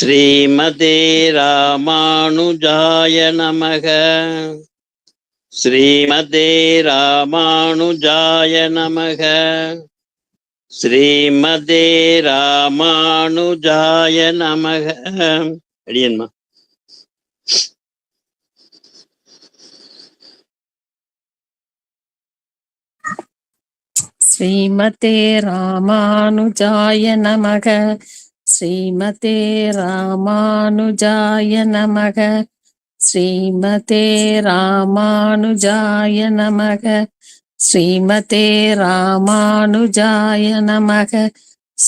ஸ்ரீமதே ராமானுஜாய நமக. ஸ்ரீமதே ராமானுஜாய நமக. ஸ்ரீமதே ராமானுஜாய நமக. அடியன்மா. ஸ்ரீமதே ராமானுஜாய நமக. ஸ்ரீமதே ராமானுஜாய நமக. ஸ்ரீமதே ராமானுஜாய நமக. ஸ்ரீமதே ராமானுஜாய நமக.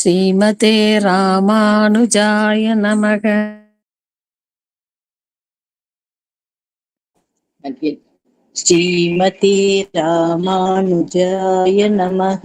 ஸ்ரீமதே ராமானுஜாய நமக. ஸ்ரீமதே ராமானுஜாய நமக.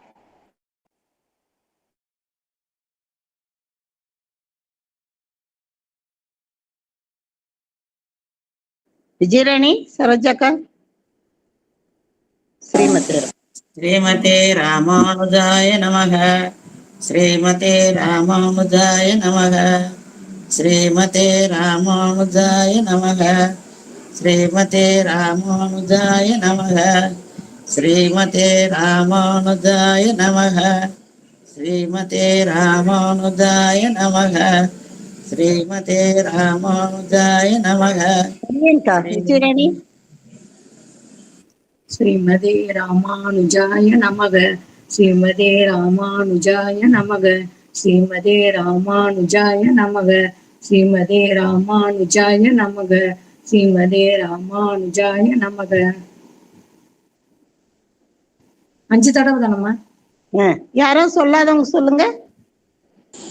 విజయరాణి సరోజక్క శ్రీమతి శ్రీమతే రామానుజాయ నమ శ్రీమతే రామానుజాయ నమ శ్రీమతే రామానుజాయ నమ శ్రీమతే రామానుజాయ నమ శ్రీమతే రామానుజాయ నమ శ్రీమతే రామానుజాయ నమ ஸ்ரீமதே ராமானுஜாய நமக. ஸ்ரீமதே ராமானுஜாய நமக. ஸ்ரீமதே ராமானுஜாய நமக. ஸ்ரீமதே ராமானுஜாய நமக. ஸ்ரீமதே ராமானுஜாய நமக. ஸ்ரீமதே ராமானுஜாய நமக. அஞ்சு தடவை தானம்மா? யாரும் சொல்லாதவங்க சொல்லுங்க.